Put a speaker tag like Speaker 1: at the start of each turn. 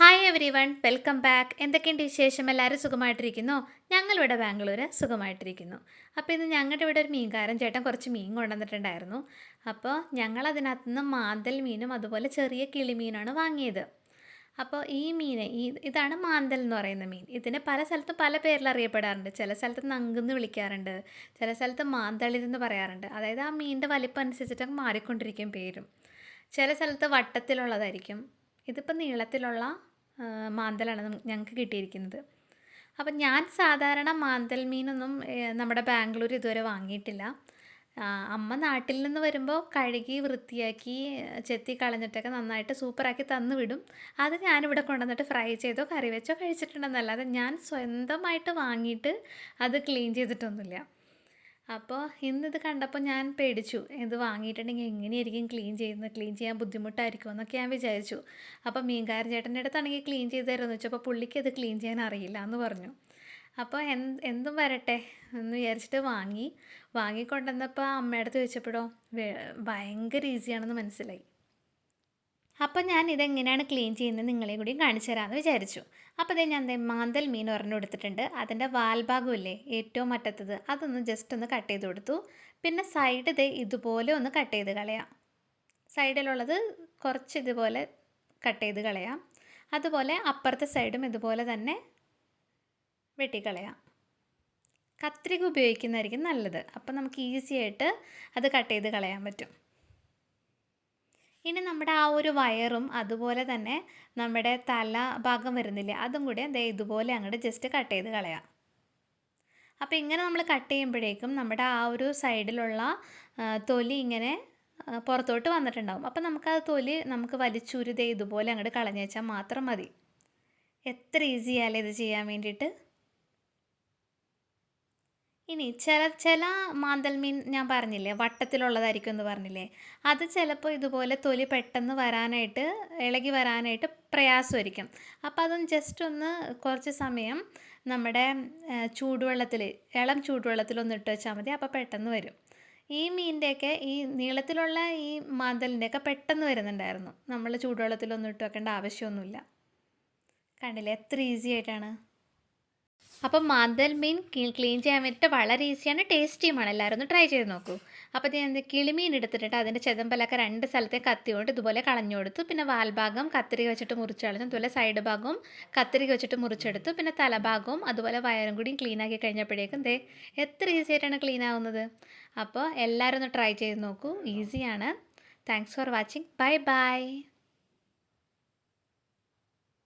Speaker 1: Hi everyone welcome back എന്തൊക്കെയുണ്ട് വിശേഷം? എല്ലാവരും സുഖമായിട്ടിരിക്കുന്നു? ഞങ്ങളിവിടെ ബാംഗ്ലൂർ സുഖമായിട്ടിരിക്കുന്നു. അപ്പോൾ ഇന്ന് ഞങ്ങളുടെ ഇവിടെ ഒരു മീൻകാരൻ ചേട്ടൻ കുറച്ച് മീൻ കൊണ്ടുവന്നിട്ടുണ്ടായിരുന്നു. അപ്പോൾ ഞങ്ങൾ അതിനകത്ത് നിന്ന് മാന്തൽ മീനും അതുപോലെ ചെറിയ കിളിമീനാണ് വാങ്ങിയത്. അപ്പോൾ ഈ മീൻ ഈ ഇതാണ് മാന്തൽ എന്ന് പറയുന്ന മീൻ. ഇതിനെ പല സ്ഥലത്തും പല പേരിൽ അറിയപ്പെടാറുണ്ട്. ചില സ്ഥലത്ത് നങ്കെന്ന് വിളിക്കാറുണ്ട്. ചില സ്ഥലത്ത് മാന്തളിരെന്ന് പറയാറുണ്ട്. അതായത് ആ മീനിന്റെ വലിപ്പം അനുസരിച്ചിട്ട് മാറിക്കൊണ്ടിരിക്കും പേരും. ചില സ്ഥലത്ത് വട്ടത്തിലുള്ളതായിരിക്കും. ഇതിപ്പോൾ നീളത്തിലുള്ള മാന്തലാണ് ഞങ്ങൾക്ക് കിട്ടിയിരിക്കുന്നത്. അപ്പം ഞാൻ സാധാരണ മാന്തൽ മീനൊന്നും നമ്മുടെ ബാംഗ്ലൂർ ഇതുവരെ വാങ്ങിയിട്ടില്ല. അമ്മ നാട്ടിൽ നിന്ന് വരുമ്പോൾ കഴുകി വൃത്തിയാക്കി ചെത്തി കളഞ്ഞിട്ടൊക്കെ നന്നായിട്ട് സൂപ്പറാക്കി തന്നു വിടും അത് ഞാനിവിടെ കൊണ്ടുവന്നിട്ട് ഫ്രൈ ചെയ്തോ കറി വെച്ചോ കഴിച്ചിട്ടുണ്ടെന്നല്ലാതെ ഞാൻ സ്വന്തമായിട്ട് വാങ്ങിയിട്ട് അത് ക്ലീൻ ചെയ്തിട്ടൊന്നുമില്ല. അപ്പോൾ ഇന്നിത് കണ്ടപ്പോൾ ഞാൻ പേടിച്ചു. ഇത് വാങ്ങിയിട്ടുണ്ടെങ്കിൽ എങ്ങനെയായിരിക്കും ക്ലീൻ ചെയ്യുന്നത്? ക്ലീൻ ചെയ്യാൻ ബുദ്ധിമുട്ടായിരിക്കും എന്നൊക്കെ ഞാൻ വിചാരിച്ചു. അപ്പോൾ മീൻകാരൻ ചേട്ടന്റെ അടുത്താണെങ്കിൽ ക്ലീൻ ചെയ്ത് തരുമെന്ന് വെച്ചപ്പോൾ പുള്ളിക്ക് അത് ക്ലീൻ ചെയ്യാൻ അറിയില്ല എന്ന് പറഞ്ഞു. അപ്പോൾ എന്ത് എന്തും വരട്ടെ എന്ന് വിചാരിച്ചിട്ട് വാങ്ങി. വാങ്ങിക്കൊണ്ടുവന്നപ്പോൾ അമ്മയുടെ അടുത്ത് ചോദിച്ചപ്പോഴോ ഭയങ്കര ഈസിയാണെന്ന് മനസ്സിലായി. അപ്പോൾ ഞാൻ ഇതെങ്ങനെയാണ് ക്ലീൻ ചെയ്യുന്നത് നിങ്ങളെ കൂടി കാണിച്ചു തരാമെന്ന് വിചാരിച്ചു. അപ്പോൾ ഞാൻ ദേ മാന്തൽ മീൻ ഒരെണ്ണം എടുത്തിട്ടുണ്ട്. അതിന്റെ വാൽഭാഗമില്ലേ ഏറ്റവും അറ്റത്തത് അതൊന്ന് ജസ്റ്റ് ഒന്ന് കട്ട് ചെയ്ത് കൊടുത്തു. പിന്നെ സൈഡ് ദേ ഇതുപോലെ ഒന്ന് കട്ട് ചെയ്ത് കളയാം. സൈഡിലുള്ളത് കുറച്ച് ഇതുപോലെ കട്ട് ചെയ്ത് കളയാം. അതുപോലെ അപ്പുറത്തെ സൈഡും ഇതുപോലെ തന്നെ വെട്ടിക്കളയാം കത്രിക ഉപയോഗിക്കുന്നതായിരിക്കും നല്ലത്. അപ്പം നമുക്ക് ഈസി ആയിട്ട് അത് കട്ട് ചെയ്ത് കളയാൻ പറ്റും. ഇനി നമ്മുടെ ആ ഒരു വയറും അതുപോലെ തന്നെ നമ്മുടെ തല ഭാഗം വരുന്നില്ലേ അതും കൂടി ദേ ഇതുപോലെ അങ്ങോട്ട് ജസ്റ്റ് കട്ട് ചെയ്ത് കളയാം. അപ്പോൾ ഇങ്ങനെ നമ്മൾ കട്ട് ചെയ്യുമ്പോഴേക്കും നമ്മുടെ ആ ഒരു സൈഡിലുള്ള തൊലി ഇങ്ങനെ പുറത്തോട്ട് വന്നിട്ടുണ്ടാവും. അപ്പോൾ നമുക്ക് ആ തൊലി നമുക്ക് വലിച്ചൂരി ദേ ഇതുപോലെ അങ്ങോട്ട് കളഞ്ഞു വെച്ചാൽ മാത്രം മതി. എത്ര ഈസിയാലേ ഇത് ചെയ്യാൻ വേണ്ടിയിട്ട്. ഇനി ചില ചില മാന്തൽ മീൻ ഞാൻ പറഞ്ഞില്ലേ വട്ടത്തിലുള്ളതായിരിക്കും എന്ന് പറഞ്ഞില്ലേ അത് ചിലപ്പോൾ ഇതുപോലെ തൊലി പെട്ടെന്ന് വരാനായിട്ട് ഇളകി വരാനായിട്ട് പ്രയാസമായിരിക്കും. അപ്പോൾ അതൊന്ന് ജസ്റ്റ് ഒന്ന് കുറച്ച് സമയം നമ്മുടെ ചൂടുവെള്ളത്തിൽ ഇളം ചൂടുവെള്ളത്തിലൊന്ന് ഇട്ട് വെച്ചാൽ മതി അപ്പോൾ പെട്ടെന്ന് വരും. ഈ മീനിന്റെയൊക്കെ ഈ നീളത്തിലുള്ള ഈ മാന്തലിന്റെയൊക്കെ പെട്ടെന്ന് വരുന്നുണ്ടായിരുന്നു. നമ്മൾ ചൂടുവെള്ളത്തിലൊന്നും ഇട്ട് വെക്കേണ്ട ആവശ്യമൊന്നുമില്ല. കണ്ടില്ലേ എത്ര ഈസി ആയിട്ടാണ്? അപ്പം മാന്തൽ മീൻ ക്ലീൻ ചെയ്യാൻ വേണ്ടിയിട്ട് വളരെ ഈസിയാണ് ടേസ്റ്റിയുമാണ് എല്ലാവരും ഒന്ന് ട്രൈ ചെയ്ത് നോക്കൂ. അപ്പോൾ ഞാൻ കിളിമീൻ എടുത്തിട്ട് അതിന്റെ ചെതമ്പലൊക്കെ രണ്ട് സ്ഥലത്തെ കത്തി കൊണ്ട് ഇതുപോലെ കളഞ്ഞു കൊടുത്തു. പിന്നെ വാൽഭാഗം കത്തിരി വെച്ചിട്ട് മുറിച്ച് കളഞ്ഞു. അതുപോലെ സൈഡ് ഭാഗവും കത്തിരി വെച്ചിട്ട് മുറിച്ചെടുത്തു. പിന്നെ തലഭാഗവും അതുപോലെ വയറും കൂടിയും ക്ലീൻ ആക്കി കഴിഞ്ഞപ്പോഴേക്കും ദേ എത്ര ഈസി ആയിട്ടാണ് ക്ലീൻ ആവുന്നത്. അപ്പോൾ എല്ലാവരും ഒന്ന് ട്രൈ ചെയ്ത് നോക്കൂ. ഈസിയാണ് thanks for watching bye bye